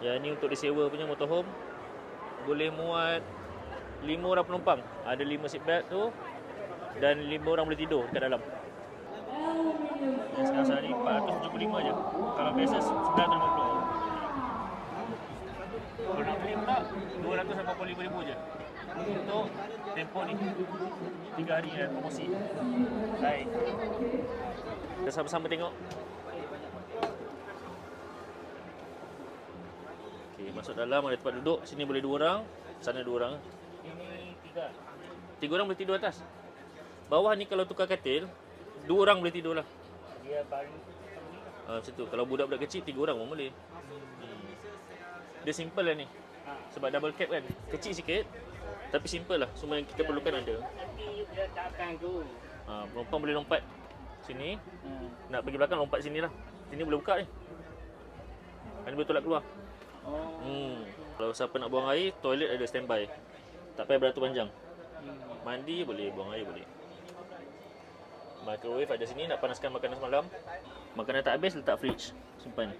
Yang ni untuk disewa punya motorhome. Boleh muat 5 orang penumpang. Ada 5 seat belt tu dan 5 orang boleh tidur dekat dalam. Sekarang sana ni 475 je. Kalau biasa 950. Kalau nak beli pula 285 ribu je. Untuk tempoh ni 3 hari dan promosi. Baik. Kita sama-sama tengok. Okey, masuk dalam ada tempat duduk. Sini boleh dua orang, sana dua orang. Ini tiga. Tiga orang boleh tidur atas. Bawah ni kalau tukar katil, dua orang boleh tidur lah. Dia baru Ha, macam tu. Kalau budak-budak kecil, tiga orang pun boleh. Hmm. Dia simple lah ni. Sebab double cap kan. Kecil sikit. Tapi simple lah. Semua yang kita perlukan ada. Ha, penumpang boleh lompat sini. Hmm. Nak pergi belakang, lompat sini lah. Sini boleh buka ni. Ini boleh tolak keluar. Oh. Hmm. Kalau siapa nak buang air, toilet ada standby. Tak payah beratur panjang. Hmm. Mandi boleh, buang air boleh. Microwave ada sini nak panaskan makanan semalam. Makanan tak habis letak fridge, simpan.